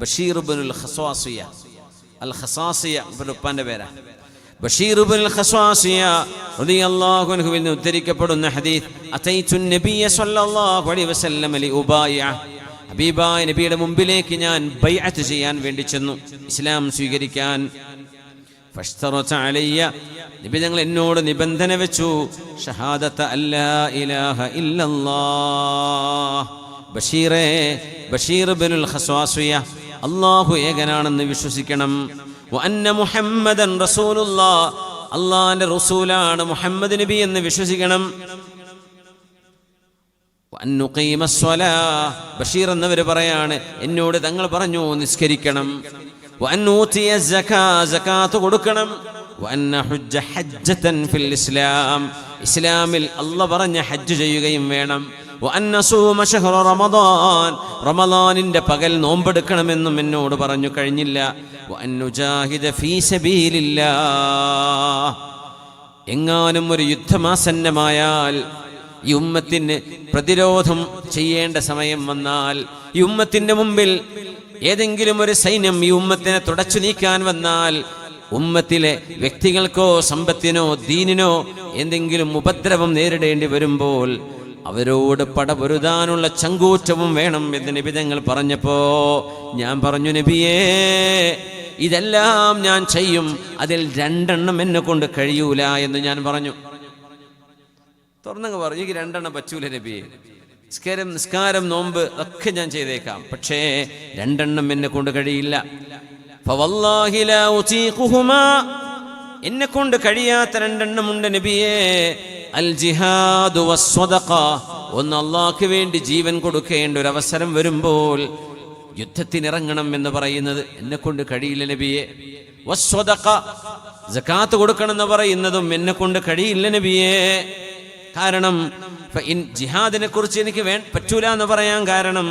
ബഷീർ ബിനുൽ ഖസ്വാസിയ അൽ ഇവരുടെ ഉപ്പാന്റെ പേരാ. ബഷീർ ബിനുൽ ഖസ്വാസിയ റളിയല്ലാഹു അൻഹുവിൽ നിന്ന് ഉദ്ധരിക്കപ്പെടുന്ന ഹദീസ് അതൈതു നബിയ സല്ലല്ലാഹു അലൈഹി വസല്ലം ലി ഉബായ ഹബീബായ നബിയുടെ മുമ്പിലേക്ക് ഞാൻ ബൈഅത്ത് ചെയ്യാൻ വേണ്ടി ചെന്നു ഇസ്ലാം സ്വീകരിക്കാൻ. അലയ്യ. നബി ഞങ്ങൾ എന്നോട് നിബന്ധന വെച്ചു ഷഹാദത്ത അല്ലാ ഇല്ലല്ലാഹ്. ബഷീറേ ബഷീർ ബിനുൽ ഖസ്വാസിയ അല്ലാഹു ഏകനാണെന്ന് വിശ്വസിക്കണം. വഅന്ന മുഹമ്മദൻ റസൂലുള്ള റസൂലാണ് മുഹമ്മദ് നബി എന്ന് വിശ്വസിക്കണം. ബഷീർ എന്നവർ പറയാണ് എന്നോട് തങ്ങൾ പറഞ്ഞു നിസ്കരിക്കണം. കൊടുക്കണം. ഇസ്ലാമിൽ അല്ല പറഞ്ഞ ഹജ്ജ് ചെയ്യുകയും വേണം. റമദാൻ റമദാനിന്റെ പകൽ നോമ്പെടുക്കണമെന്നും എന്നോട് പറഞ്ഞു കഴിഞ്ഞില്ല. എങ്ങാനും ഒരു യുദ്ധമാസന്നമായാൽ ഈ ഉമ്മത്തിന് പ്രതിരോധം ചെയ്യേണ്ട സമയം വന്നാൽ ഈ ഉമ്മത്തിന്റെ മുമ്പിൽ ഏതെങ്കിലും ഒരു സൈന്യം ഈ ഉമ്മത്തിനെ തുടച്ചു നീക്കാൻ വന്നാൽ ഉമ്മത്തിലെ വ്യക്തികൾക്കോ സമ്പത്തിനോ ദീനിനോ എന്തെങ്കിലും ഉപദ്രവം നേരിടേണ്ടി വരുമ്പോൾ അവരോട് പടപൊരുതാനുള്ള ചങ്കൂറ്റവും വേണം എന്ന് നിബിതങ്ങൾ പറഞ്ഞപ്പോ ഞാൻ പറഞ്ഞു നബിയേ ഇതെല്ലാം ഞാൻ ചെയ്യും. അതിൽ രണ്ടെണ്ണം എന്നെ കൊണ്ട് കഴിയൂല എന്ന് ഞാൻ പറഞ്ഞു. തുറന്നങ്ങ് പറഞ്ഞു എനിക്ക് രണ്ടെണ്ണം പറ്റൂല നബിയെ. നിസ്കാരം നിസ്കാരം നോമ്പ് ഒക്കെ ഞാൻ ചെയ്തേക്കാം. പക്ഷേ രണ്ടെണ്ണം എന്നെ കൊണ്ട് കഴിയില്ല. എന്നെ കൊണ്ട് കഴിയാത്ത രണ്ടെണ്ണം ഉണ്ട് നബിയെ. അൽ ജിഹാദു ഒന്ന് അള്ളാഹ്ക്ക് വേണ്ടി ജീവൻ കൊടുക്കേണ്ട ഒരു അവസരം വരുമ്പോൾ യുദ്ധത്തിനിറങ്ങണം എന്ന് പറയുന്നത് എന്നെ കൊണ്ട് കഴിയില്ല നബിയെ. വസ്വതക ജക്കാത്ത് കൊടുക്കണം എന്ന് പറയുന്നതും എന്നെ കൊണ്ട് കഴിയില്ല നബിയെ. കാരണം ജിഹാദിനെ കുറിച്ച് എനിക്ക് വേ പറ്റൂല എന്ന് പറയാൻ കാരണം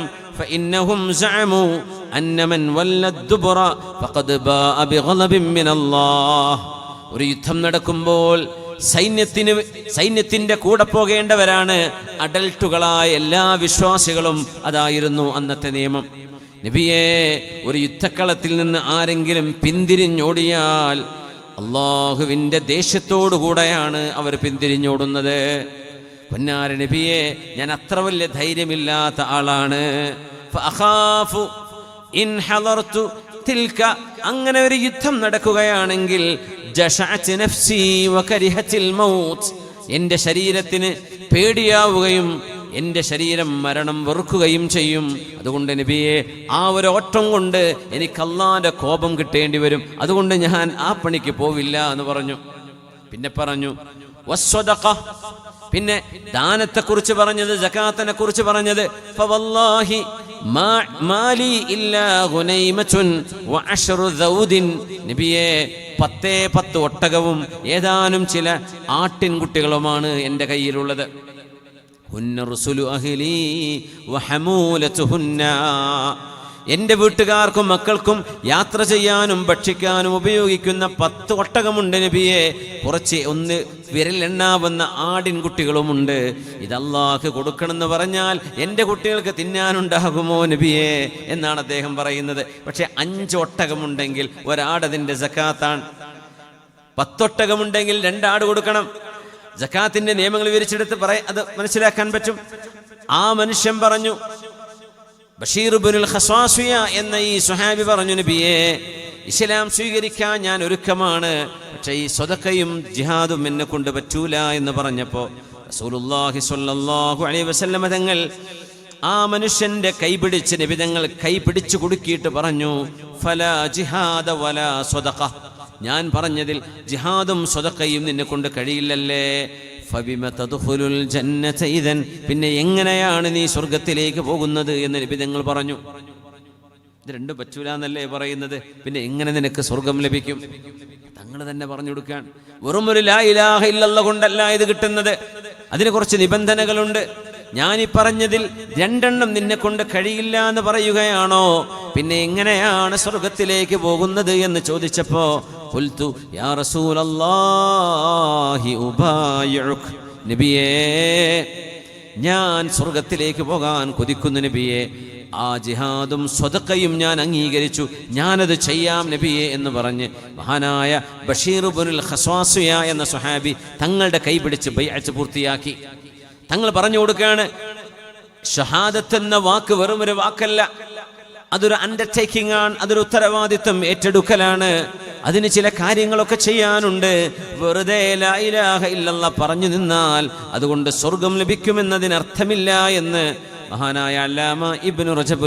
ഒരു യുദ്ധം നടക്കുമ്പോൾ സൈന്യത്തിന് സൈന്യത്തിന്റെ കൂടെ പോകേണ്ടവരാണ് അഡൽട്ടുകളായ എല്ലാ വിശ്വാസികളും അതായിരുന്നു അന്നത്തെ നിയമം. നബിയെ ഒരു യുദ്ധക്കളത്തിൽ നിന്ന് ആരെങ്കിലും പിന്തിരിഞ്ഞോടിയാൽ അള്ളാഹുവിന്റെ ദേഷ്യത്തോടു കൂടെയാണ് അവർ പിന്തിരിഞ്ഞോടുന്നത്. പൊന്നാര നബിയെ ഞാൻ അത്ര വലിയ ധൈര്യമില്ലാത്ത ആളാണ്. അങ്ങനെ ഒരു യുദ്ധം നടക്കുകയാണെങ്കിൽ എന്റെ ശരീരത്തിന് പേടിയാവുകയും എന്റെ ശരീരം മരണം വെറുക്കുകയും ചെയ്യും. അതുകൊണ്ട് നബിയെ ആ ഒരു ഓട്ടം കൊണ്ട് എനിക്ക് അല്ലാഹുവിന്റെ കോപം കിട്ടേണ്ടി വരും. അതുകൊണ്ട് ഞാൻ ആ പണിക്ക് പോവില്ല എന്ന് പറഞ്ഞു. പിന്നെ പറഞ്ഞു വസ്വദഖ പിന്നെ ദാനത്തെക്കുറിച്ച് പറഞ്ഞത് ജക്കാത്തിനെ കുറിച്ച് പറഞ്ഞത് ഫവല്ലാഹി മാലി നബിയെ പത്തേ പത്ത് ഒട്ടകവും ഏതാനും ചില ആട്ടിൻകുട്ടികളുമാണ് എന്റെ കയ്യിലുള്ളത്. ഹുന്ന റുസുലു അഹ്ലി വഹമൂലത്തുഹുന്ന എന്റെ വീട്ടുകാർക്കും മക്കൾക്കും യാത്ര ചെയ്യാനും ഭക്ഷിക്കാനും ഉപയോഗിക്കുന്ന പത്ത് ഒട്ടകമുണ്ട് നബിയെ. കുറച്ച് ഒന്ന് വിരലെണ്ണാവുന്ന ആടിൻകുട്ടികളുമുണ്ട്. ഇതല്ലാഹ് കൊടുക്കണമെന്ന് പറഞ്ഞാൽ എന്റെ കുട്ടികൾക്ക് തിന്നാനുണ്ടാകുമോ നബിയെ എന്നാണ് അദ്ദേഹം പറയുന്നത്. പക്ഷെ അഞ്ച് ഒട്ടകമുണ്ടെങ്കിൽ ഒരാടതിന്റെ സക്കാത്താണ്. പത്തൊട്ടകമുണ്ടെങ്കിൽ രണ്ടാട് കൊടുക്കണം. ജക്കാത്തിന്റെ നിയമങ്ങൾ വിവരിച്ചെടുത്ത് പറയ അത് മനസ്സിലാക്കാൻ പറ്റും. ആ മനുഷ്യൻ പറഞ്ഞു ബഷീർ ബുനുൽ ഖസ്വാസിയ എന്ന ഈ സുഹാബി പറഞ്ഞു നബിയെ ഇസ്ലാം സ്വീകരിക്കാൻ ഞാൻ ഒരുക്കമാണ്. പക്ഷേ ഈ സ്വതക്കയും ജിഹാദും എന്നെ കൊണ്ട് പറ്റൂല എന്ന് പറഞ്ഞപ്പോൾ റസൂലുള്ളാഹി സ്വല്ലല്ലാഹു അലൈഹി തങ്ങൾ ആ മനുഷ്യന്റെ കൈപിടിച്ച് നബി തങ്ങൾ കൈ പിടിച്ചു കുടുക്കിയിട്ട് പറഞ്ഞു ഫല ജിഹാദ വല സ്വതഖ ഞാൻ പറഞ്ഞതിൽ ജിഹാദും സ്വതക്കയും നിന്നെ കൊണ്ട് കഴിയില്ലല്ലേ? പിന്നെ എങ്ങനെയാണ് നീ സ്വർഗത്തിലേക്ക് പോകുന്നത് എന്ന് നിബിതങ്ങൾ പറഞ്ഞു. ഇത് രണ്ടും പറ്റൂല എന്നല്ലേ പറയുന്നത്. പിന്നെ എങ്ങനെ നിനക്ക് സ്വർഗം ലഭിക്കും? തങ്ങൾ തന്നെ പറഞ്ഞു കൊടുക്കാൻ വെറും ഒരു ലാ ഇലാഹ ഇല്ലല്ല കൊണ്ടല്ല ഇത് കിട്ടുന്നത്. അതിന് കുറച്ച് നിബന്ധനകളുണ്ട്. ഞാൻ ഈ പറഞ്ഞതിൽ രണ്ടെണ്ണം നിന്നെ കൊണ്ട് കഴിയില്ല എന്ന് പറയുകയാണോ? പിന്നെ എങ്ങനെയാണ് സ്വർഗത്തിലേക്ക് പോകുന്നത് എന്ന് ചോദിച്ചപ്പോ ഖുൽതു യാ റസൂലല്ലാഹി ഉബായിഉക്. നബിയേ ഞാൻ സ്വർഗത്തിലേക്ക് പോകാൻ കൊതിക്കുന്നു നബിയെ. ആ ജിഹാദും സ്വതക്കയും ഞാൻ അംഗീകരിച്ചു. ഞാനത് ചെയ്യാം നബിയെ എന്ന് പറഞ്ഞ് മഹാനായ ബഷീർ ഹസ്വാസുയ എന്ന സുഹാബി തങ്ങളുടെ കൈ ബൈഅച്ച് പൂർത്തിയാക്കി. തങ്ങൾ പറഞ്ഞു കൊടുക്കുകയാണ് ഷഹാദത്ത് എന്ന വാക്ക് വെറും ഒരു വാക്കല്ല. അതൊരു അണ്ടർടേക്കിംഗ് ആണ് അതൊരു ഉത്തരവാദിത്വം ഏറ്റെടുക്കലാണ്. അതിന് ചില കാര്യങ്ങളൊക്കെ ചെയ്യാനുണ്ട്. വെറുതെ ഇല്ലല്ലാ പറഞ്ഞു നിന്നാൽ അതുകൊണ്ട് സ്വർഗം ലഭിക്കുമെന്നതിനർത്ഥമില്ല എന്ന് മഹാനായ അല്ലാമ ഇബ്നു റജബ്